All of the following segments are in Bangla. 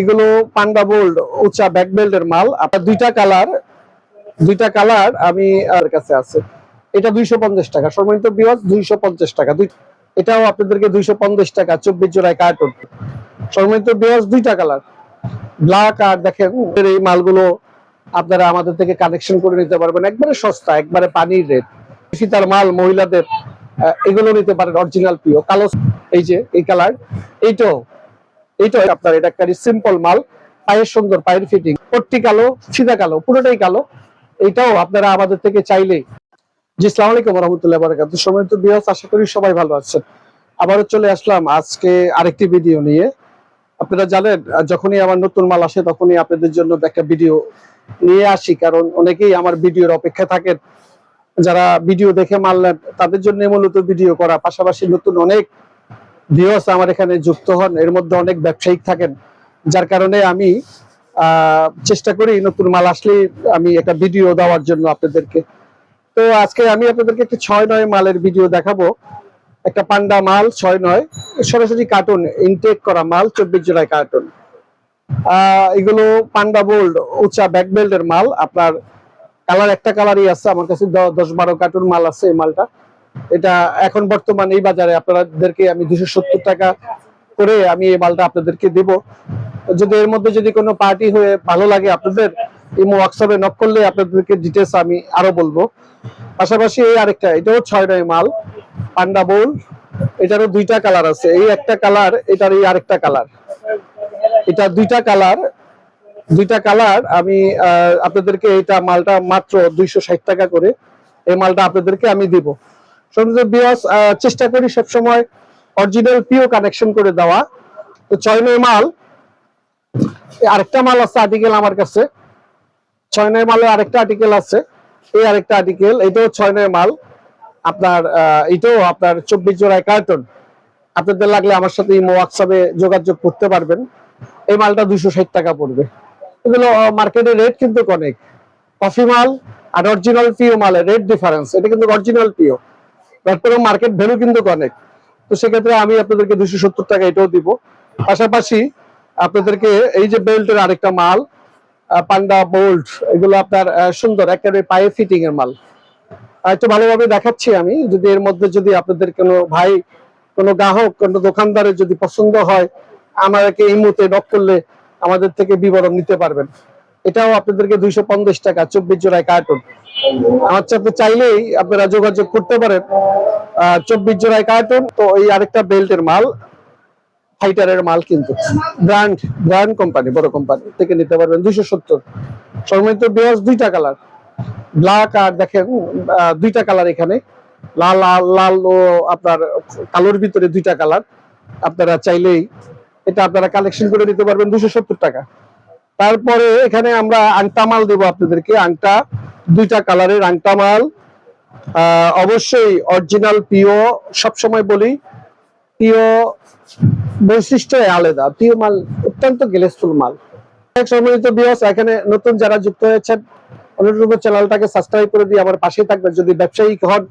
এগুলো পান্ডা বোল্ড উঁচা ব্যাক বেল্টের মাল। আপনার দুইটা কালার দুইটা কালার আমি আর কাছে আছে। এটা দুইশো পঞ্চাশ টাকা। সম্মানিত বিওয়াজ দুইশো পঞ্চাশ টাকা। দুই এটাও আপনাদেরকে দুইশো পঞ্চাশ টাকা, চব্বিশ জোড়ায় কার্টুন সম্মানিত বিওয়াজ দুইটা কালার ব্ল্যাক আর দেখেন এই মালগুলো আপনারা আমাদের থেকে কালেকশন করে নিতে পারবেন। একবারে সস্তা, একবারে পানির রেট সীতার মাল, মহিলাদের এগুলো নিতে পারেন অরিজিনাল পিও কালো এই যে, এই কালার এইটাও এইটাও আপনার, এটা একটা সিম্পল মাল। পায়ের সুন্দর, পায়ের ফিটিং পট্টি কালো ফিদা কালো, পুরোটাই কালো। এটাও আপনারা আমাদের থেকে চাইলেই। জি সালাম আলাইকুম রহমতুল্লাহ বারাকাত সময় তো বিয়াস আশা করি সবাই ভালো আছেন। আবারও চলে আসলাম আজকে আরেকটি ভিডিও নিয়ে। আপনারা জানেন, যখনই আমার নতুন মাল আসে, তখনই আপনাদের জন্য একটা ভিডিও নিয়ে আসি। কারণ অনেকেই আমার ভিডিওর অপেক্ষা থাকেন। যারা ভিডিও দেখে মাল নেন, তাদের জন্য মূলত ভিডিও করা। পাশাপাশি নতুন অনেক ভিউয়ার্স আমার এখানে যুক্ত হন। এর মধ্যে অনেক ব্যবসায়িক থাকেন, যার কারণে আমি চেষ্টা করি নতুন মাল আসলে আমি একটা ভিডিও দেওয়ার জন্য আপনাদেরকে। তো আজকে আমি আপনাদেরকে একটা ছয় নয় মালের ভিডিও দেখাবো। একটা পান্ডা মাল, ছয় নয়, সরাসরি কার্টুন ইনটেক করা মাল, চব্বিশ জোড়ায় কার্টুন। এগুলো পান্ডা বোল্ড, উঁচা ব্যাক বেল্টের মাল। আপনার কালার একটা কালারই আছে, আমার কাছে দশ বারো কার্টুন মাল আছে এই মালটা। এটা এখন বর্তমান এই বাজারে আপনাদেরকে আমি দুশো টাকা করে আমি এই মালটা আপনাদেরকে দিব। যদি এর মধ্যে যদি কোনো পার্টি হয়ে ভালো লাগে আপনাদের ইমো হোয়াটসঅ্যাপে নক করলে আপনাদেরকে ডিটেলস আমি আরও বলব। পাশাপাশি এই আরেকটা, এটাও ছয় নয় মাল, পান্ডা বোল এটারও দুইটা কালার আছে। এই একটা কালার এটার এই আরেকটা কালার এটা দুইটা কালার দুইটা কালার আমি আপনাদেরকে এটা মালটা মাত্র দুইশো ষাট টাকা করে এই মালটা আপনাদেরকে আমি দিব। চেষ্টা করি সবসময় অরিজিনাল পিও কানেকশন করে দেওয়া। তো ছয় নয় মাল আরেকটা মাল আছে আর্টিকেল আমার কাছে। ছয় নয় মালের আরেকটা আর্টিকেল আছে। এই আরেকটা আর্টিকেল এটাও ছয় নয় মাল। আপনার এটাও আপনার চব্বিশ জোড়ায় কার্টন আপনাদের লাগলে আমার সাথে হোয়াটসঅ্যাপে যোগাযোগ করতে পারবেন। এই মালটা দুশো ষাট টাকা পড়বে। এগুলো মার্কেটের রেট কিন্তু অনেক। কফি মাল আর অরিজিনাল পিও মালের রেট ডিফারেন্স এটা কিন্তু অরিজিনাল পিও তারপরে মার্কেট ভ্যালু কিন্তু অনেক। তো সেক্ষেত্রে আমি আপনাদেরকে দুশো সত্তর টাকা এটাও দিব। পাশাপাশি আপনাদেরকে এই যে বেল্টের আরেকটা মাল পান্ডা বোল্ট এগুলো আপনার সুন্দর, একেবারে পায়ে ফিটিং এর মাল। একটু ভালোভাবে দেখাচ্ছি আমি। যদি এর মধ্যে যদি আপনাদের কোনো ভাই, কোনো গ্রাহক, কোনো দোকানদারের যদি পছন্দ হয়, আমাকে এই মুহূর্তে নক করলে আমাদের থেকে বিবরণ নিতে পারবেন। এটাও আপনাদেরকে দুইশো পঞ্চাশ টাকা, চব্বিশ জোড়ায় কার্টুন আমার সাথে চাইলেই আপনারা যোগাযোগ করতে পারেন। চব্বিশ জোড়ায় কার্টুন, তো এই আরেকটা বেল্টের মাল, ফাইটারের মাল কিন্তু। ব্র্যান্ড ব্র্যান্ড কোম্পানি, বড় কোম্পানি থেকে নিতে পারবেন দুইশো সত্তর। সম্মানিত বেয়াস দুইটা কালার ব্ল্যাক আর দেখেন দুইটা কালার এখানে। লাল লাল লাল ও আপনার কালোর ভিতরে দুইটা কালার আপনারা চাইলেই এটা আপনারা কালেকশন করে নিতে পারবেন দুশো সত্তর টাকা। তারপরে এখানে আমরা আংটা মাল দেবো আপনাদেরকে। আংটা, দুইটা কালারের আংটা মাল। অবশ্যই অরিজিনাল পিও সবসময় বলি পিও বৈশিষ্ট্য আলাদা। পিও মাল অত্যন্ত গ্লেসফুল মাল। এক সম্মানিত বিয়স এখানে নতুন যারা যুক্ত হয়েছেন অনুরোধ চ্যানেলটাকে সাবস্ক্রাইব করে দিয়ে আমার পাশে থাকবেন। যদি ব্যবসায়িক হন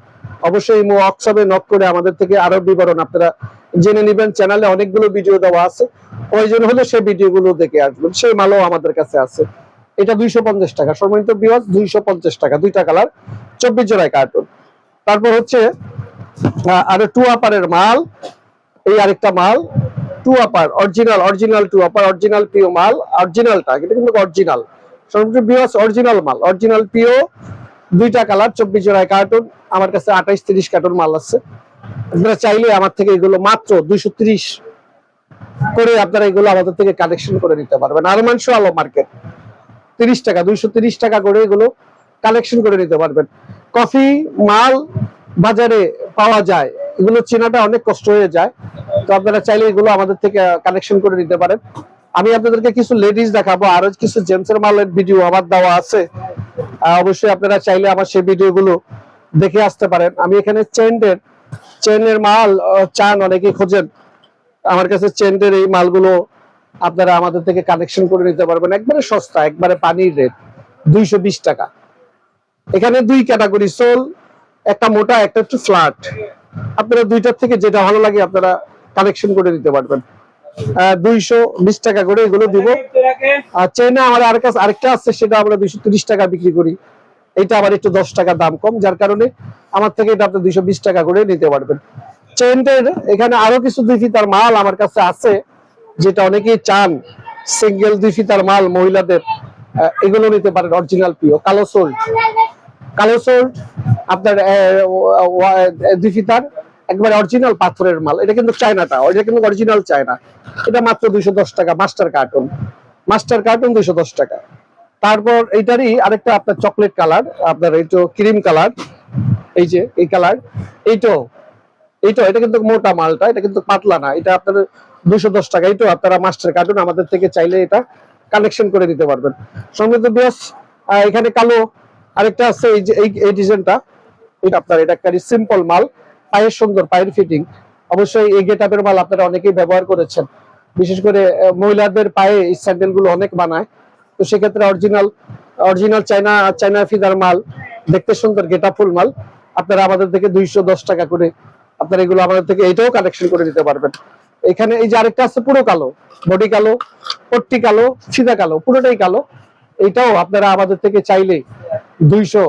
অবশ্যই মো হোয়াটসঅ্যাপে নক করে আমাদের থেকে আরও বিবরণ আপনারা জেনে নেবেন। চ্যানেলে অনেকগুলো ভিডিও দেওয়া আছে। প্রয়োজন হলে সেই ভিডিওগুলো দেখে আসবেন। সেই মালও আমাদের কাছে আছে। এটা দুইশো পঞ্চাশ টাকা। সম্মানিত বিয়স দুইশো পঞ্চাশ টাকা। দুইটা কালার চব্বিশ জোড়ায় কার্টুন তারপর হচ্ছে আরও টু আপারের মাল। এই আরেকটা মাল টু আপার অরিজিনাল অরিজিনাল টু আপার অরিজিনাল পিও মাল অরিজিনালটা এটা কিন্তু অরিজিনাল সমুদ্র বিয়াস অরিজিনাল মাল অরিজিনাল পিও দুইটা কালার, চব্বিশ জোড়ায় কার্টুন আমার কাছে আঠাইশ তিরিশ কার্টুন মাল আছে। আপনারা চাইলে আমার থেকে এগুলো মাত্র দুইশো তিরিশ করে আপনারা এগুলো আমাদের থেকে কালেকশন করে নিতে পারবেন। আরমান আলো মার্কেট তিরিশ টাকা, দুইশো তিরিশ টাকা করে এগুলো কালেকশন করে নিতে পারবেন। কফি, মাল বাজারে পাওয়া যায়, এগুলো চেনাটা অনেক কষ্ট হয়ে যায়, তো আপনারা চাইলে এগুলো আমাদের থেকে কালেকশন করে নিতে পারেন। আমি আপনাদেরকে কিছু লেডিস দেখাবো আরও কিছু জেন্টস জেন্টসের মালের ভিডিও আমার দেওয়া আছে। অবশ্যই আপনারা চাইলে আমার সেই ভিডিওগুলো দেখে আসতে পারেন। আমি এখানে চেন্ডের চেনের মাল চান অনেকেই খোঁজেন। আমার কাছে চেন্ডের এই মালগুলো আপনারা আমাদের থেকে কালেকশন করে নিতে পারবেন। একবারে সস্তা, একবারে পানির রেট দুইশো বিশ টাকা। এখানে দুই ক্যাটাগরি সোল, একটা মোটা, একটা একটু ফ্ল্যাট আপনারা দুইটার থেকে যেটা ভালো লাগে আপনারা কালেকশন করে নিতে পারবেন। দুইশো বিশ টাকা করে এগুলো দিব। আর আমার আর কাছে আরেকটা আছে, সেটা আমরা দুইশো টাকা বিক্রি করি। এটা আবার একটু দশ টাকা দাম কম, যার কারণে আমার থেকে এটা আপনি দুইশো বিশ টাকা করে নিতে পারবেন। চেনটের এখানে আরও কিছু দুই ফিতার মাল আমার কাছে আছে, যেটা অনেকেই চান। সিঙ্গেল দুই ফিতার মাল মহিলাদের এগুলো নিতে পারেন অরিজিনাল পিও কালো সোল্ড কালো সোল্ড আপনার দুই ফিতার একবার অরিজিনাল পাথরের মাল। এটা কিন্তু চায়নাটা, এটা কিন্তু অরিজিনাল চায়না। এটা মাত্র দুইশো দশ টাকা মাস্টার কার্টুন মাস্টার কার্টুন দুইশো দশ টাকা। তারপর এইটারই আরেকটা আপনার চকলেট কালার আপনার এইটো ক্রিম কালার এই যে, এই কালার এইটাও এইটা, এটা কিন্তু মোটা মালটা, এটা কিন্তু পাতলা না, এটা আপনার দুশো দশ টাকা। এইটাও আপনারা মাস্টার কার্টুন আমাদের থেকে চাইলে এটা কালেকশন করে দিতে পারবেন। সঙ্গে তো বেশ এখানে কালো আরেকটা আছে, এই যে, এই ডিজাইনটা এটা আপনার, এটা একটা সিম্পল মাল। পায়ের সুন্দর, পায়ের ফিটিং অবশ্যই এই গেট আপের মাল আপনারা অনেকেই ব্যবহার করেছেন। বিশেষ করে মহিলাদের পায়ে এই স্যান্ডেলগুলো অনেক বানায়। তো সেক্ষেত্রে original original China China feather মাল, দেখতে সুন্দর গেটাফুল মাল। আপনারা আমাদের থেকে দুইশো দশ টাকা করে আপনারা এগুলো আমাদের থেকে এটাও কালেকশন করে নিতে পারবেন। এখানে এই যে আরেকটা আছে পুরো কালো বডি কালো, পট্টি কালো, ফিদা কালো, পুরোটাই কালো। এটাও আপনারা আমাদের থেকে চাইলে দুইশো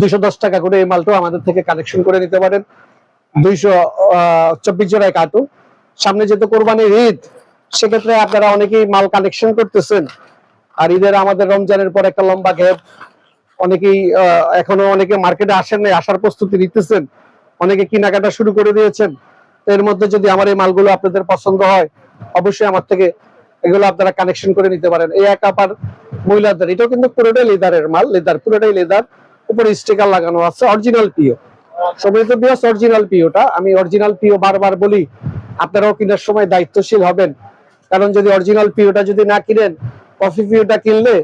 দুইশো দশ টাকা করে এই মালটাও আমাদের থেকে কালেকশন করে নিতে পারেন। দুইশো চব্বিশ জোড়ায় কার্টুন সামনে যেহেতু কোরবানির ঈদ, সেক্ষেত্রে আপনারা অনেকেই মাল কালেকশন করতেছেন। আর ঈদের আমাদের রমজানের পর একটা লম্বা গ্যাপ অনেকেই এখনও অনেকে মার্কেটে আসেন নাই, আসার প্রস্তুতি নিতেছেন। অনেকে কেনাকাটা শুরু করে দিয়েছেন। এর মধ্যে যদি আমার এই মালগুলো আপনাদের পছন্দ হয়, অবশ্যই আমার থেকে এগুলো আপনারা কানেকশন করে নিতে পারেন। এই এক আপার মহিলাদের, এটাও কিন্তু পুরোটাই লেদারের মাল লেদার পুরোটাই লেদার উপরে স্টিকার লাগানো আছে অরিজিনাল পিও সময় তো বিয়াস অরিজিনাল পিওটা আমি অরিজিনাল পিও বারবার বলি, আপনারাও কেনার সময় দায়িত্বশীল হবেন। কারণ যদি অরিজিনাল পিওটা যদি না কিনেন কফি পিওটা কিনলে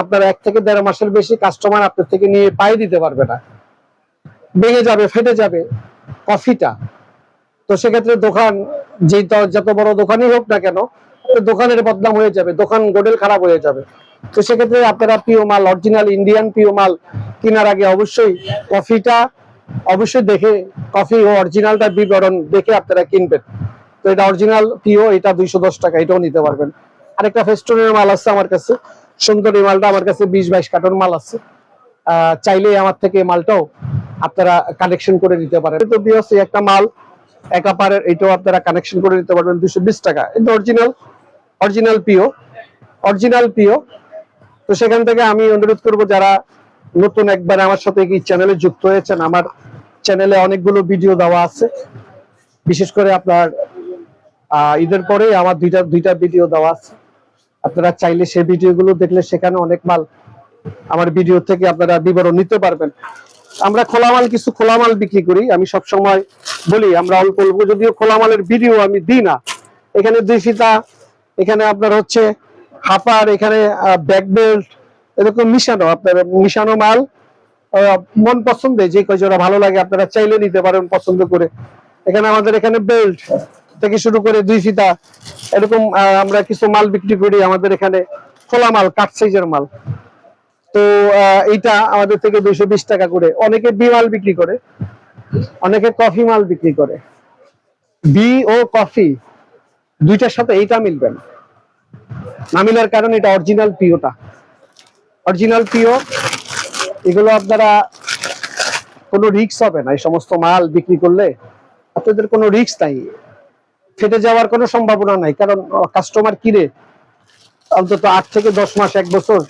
আপনার এক থেকে দেড় মাসের বেশি কাস্টমার আপনার থেকে নিয়ে পাই দিতে পারবে না। ভেঙে যাবে, ফেটে যাবে কফিটা তো সেক্ষেত্রে দোকান, যেই যত বড় দোকানই হোক না কেন দোকানের বদনাম হয়ে যাবে, দোকান গোডেল খারাপ হয়ে যাবে। তো সেক্ষেত্রে আপনারা পিও মাল অরিজিনাল ইন্ডিয়ান পিও মাল কেনার আগে অবশ্যই কফিটা অবশ্যই দেখে কফি ও অরিজিনালটা বিবরণ দেখে আপনারা কিনবেন। তো এটা অরিজিনাল পিও, এটা দুইশো দশ টাকা, এটাও নিতে পারবেন। আরেকটা ফেস্টনের মাল আছে আমার কাছে। সুন্দর এই মালটা আমার কাছে বিশ বাইশ কার্টন মাল আছে। চাইলে আমার থেকে মালটাও আপনারা কানেকশন করে নিতে পারেন। তো বিয়স একটা মাল একা পারের, এটাও আপনারা কানেকশন করে নিতে পারবেন দুশো বিশ টাকা। এটা অরিজিনাল অরিজিনাল পিও অরিজিনাল পিও তো সেখান থেকে আমি অনুরোধ করব যারা নতুন একবার আমার সাথে এই চ্যানেলে যুক্ত হয়েছেন, আমার চ্যানেলে অনেকগুলো ভিডিও দেওয়া আছে। বিশেষ করে আপনার ঈদের পরে আমার দুইটা দুইটা ভিডিও দেওয়া আছে। আপনারা চাইলে সেই ভিডিওগুলো দেখলে সেখানে অনেক মাল, আমার ভিডিও থেকে আপনারা বিবরণ নিতে পারবেন। আমরা খোলা মাল কিছু খোলা মাল বিক্রি করি। আমি সব সময় বলি, আমরা অল্প অল্প, যদিও খোলা মালের ভিডিও আমি দিই না। এখানে দুই ফিতা এখানে আপনার হচ্ছে হাফার এখানে ব্যাক বেল্ট, এরকম মিশানো, আপনার মিশানো মাল মন পছন্দে, যে কয় জোড়া ভালো লাগে আপনারা চাইলে নিতে পারেন পছন্দ করে। এখানে আমাদের এখানে বেল্ট থেকে শুরু করে দুই ফিতা, এরকম আমরা কিছু মাল বিক্রি করি আমাদের এখানে, খোলা মাল, কাঠ সাইজের মাল। তো এইটা আমাদের থেকে দুইশো বিশ টাকা করে। অনেকে বি মাল বিক্রি করে, অনেকে কফি মাল বিক্রি করে। বি ও কফি, দুইটার সাথে এইটা মিলবে না না কারণ এটা অরিজিনাল পিওটা অরিজিনাল পিও এগুলো আপনারা কোনো রিস্ক হবে না, এই সমস্ত মাল বিক্রি করলে আপনাদের কোনো রিস্ক নাই। ফেটে যাওয়ার কোনো সম্ভাবনা নাই, কারণ কাস্টমার কিনে অন্তত আট থেকে দশ মাস, এক বছর,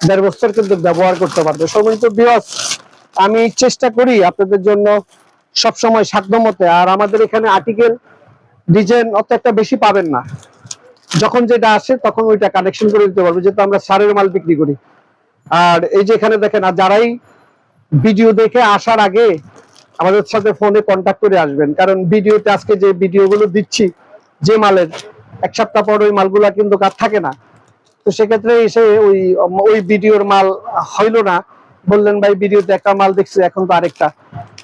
দেড় বছর কিন্তু ব্যবহার করতে পারবে। সম্মানিত বিয়স আমি চেষ্টা করি আপনাদের জন্য সবসময় সাধ্য মতে আর আমাদের এখানে আর্টিকেল ডিজাইন অত একটা বেশি পাবেন না। যখন যেটা আসে তখন ওইটা কানেকশন করে দিতে পারব, যেহেতু আমরা সারের মাল বিক্রি করি। আর এই যে এখানে দেখেন, আর যারাই ভিডিও দেখে আসার আগে আমাদের সাথে ফোনে কন্ট্যাক্ট করে আসবেন। কারণ ভিডিওতে আজকে যে ভিডিওগুলো দিচ্ছি, যে মালের, এক সপ্তাহ পর ওই মালগুলা কিন্তু আর থাকে না। তো সেক্ষেত্রে এসে ওই ওই ভিডিওর মাল হইল না। বললেন, ভাই ভিডিওতে একটা মাল দেখছি, এখন তো আরেকটা।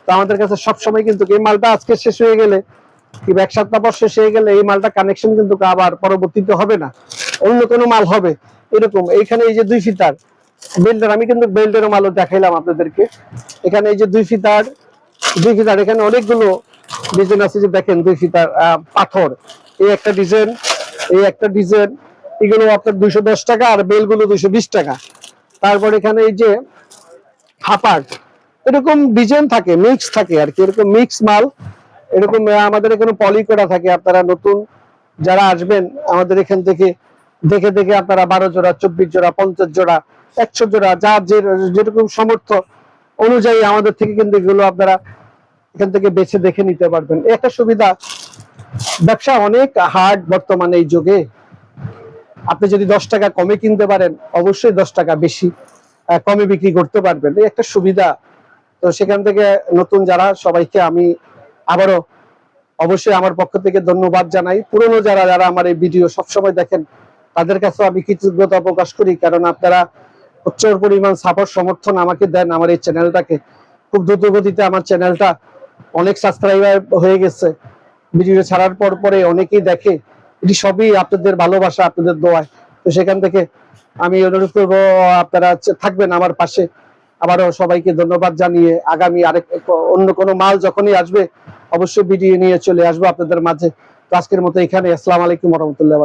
তো আমাদের কাছে সবসময় কিন্তু এই মালটা আজকে শেষ হয়ে গেলে এক সপ্তাহ পর শেষ হয়ে গেলে এই মালটা কানেকশন কিন্তু আবার পরবর্তীতে হবে না। অন্য কোনো মাল হবে। এরকম, এইখানে এই যে দুই ফিতার বেল্টের আমি কিন্তু মালও দেখাইলাম আপনাদেরকে। এখানে এই যে দুই ফিতার দুই ফিতার, এখানে অনেকগুলো ডিজাইন আছে যে দেখেন দুই ফিতার পাথর। এই একটা ডিজাইন এই একটা ডিজাইন এগুলো আপনার দুইশো দশ টাকা আর বেলগুলো দুইশো বিশ টাকা। তারপর এখানে এই যে হাপার্ট এরকম ডিজাইন থাকে মিক্স থাকে আর কি, এরকম মিক্স মাল। এরকম আমাদের এখানে পলি করা থাকে। আপনারা নতুন যারা আসবেন, আমাদের এখান থেকে দেখে দেখে আপনারা বারো জোড়া, চব্বিশ জোড়া, পঞ্চাশ জোড়া, একশো জোড়া যার যে যেরকম সামর্থ্য অনুযায়ী আমাদের থেকে কিন্তু এগুলো আপনারা এখান থেকে বেছে দেখে নিতে পারবেন। একটা সুবিধা, ব্যবসা অনেক হার্ড বর্তমানে এই যুগে। আপনি যদি দশ টাকা কমে কিনতে পারেন, অবশ্যই দশ টাকা বেশি কমে বিক্রি করতে পারবেন। এই একটা সুবিধা। তো সেখান থেকে নতুন যারা, সবাইকে আমি আবারও অবশ্যই আমার পক্ষ থেকে ধন্যবাদ জানাই। পুরনো যারা যারা আমার এই ভিডিও সবসময় দেখেন, তাদের কাছে আমি কৃতজ্ঞতা প্রকাশ করি, কারণ আপনারা প্রচুর পরিমাণ সাপোর্ট সমর্থন আমাকে দেন আমার এই চ্যানেলটাকে খুব দ্রুত গতিতে আমার চ্যানেলটা অনেক সাবস্ক্রাইবার হয়ে গেছে। ভিডিও ছাড়ার পর পরে অনেকেই দেখে, এটি সবই আপনাদের ভালোবাসা, আপনাদের দোয়ায়। তো সেখান থেকে আমি অনুরোধ করব, আপনারা থাকবেন আমার পাশে। আবারও সবাইকে ধন্যবাদ জানিয়ে আগামী আরেক অন্য কোনো মাল যখনই আসবে, অবশ্যই ভিডিও নিয়ে চলে আসব আপনাদের মাঝে। আজকের মতো এখানে। আসসালাম আলাইকুম রহমতুল্লাহ